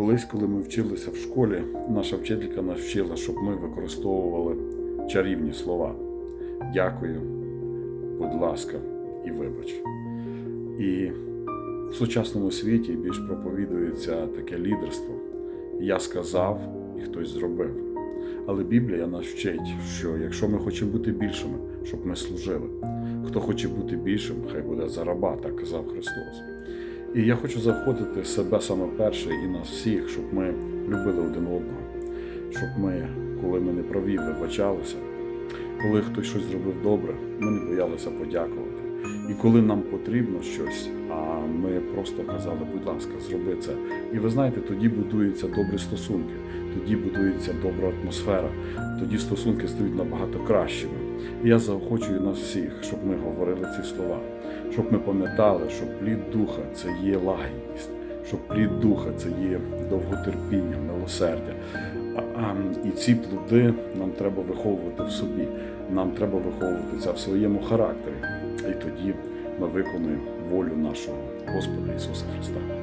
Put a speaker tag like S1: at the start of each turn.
S1: Колись, коли ми вчилися в школі, наша вчителька нас вчила, щоб ми використовували чарівні слова. Дякую, будь ласка, і вибач. І в сучасному світі більш проповідується таке лідерство. Я сказав, і хтось зробив. Але Біблія нас вчить, що якщо ми хочемо бути більшими, щоб ми служили. Хто хоче бути більшим, хай буде за так казав Христос. І я хочу заохотити себе саме перше і нас всіх, щоб ми любили один одного, щоб ми, коли ми не праві, вибачалися, коли хтось щось зробив добре, ми не боялися подякувати. І коли нам потрібно щось, а ми просто казали, будь ласка, зроби це. І ви знаєте, тоді будуються добрі стосунки, тоді будується добра атмосфера, тоді стосунки стають набагато кращими. І я заохочую нас всіх, щоб ми говорили ці слова, щоб ми пам'ятали, що плід духа це є лагідність, що плід духа це є довготерпіння, милосердя. І ці плоди нам треба виховувати в собі. Нам треба виховувати це в своєму характері. І тоді ми виконуємо волю нашого Господа Ісуса Христа.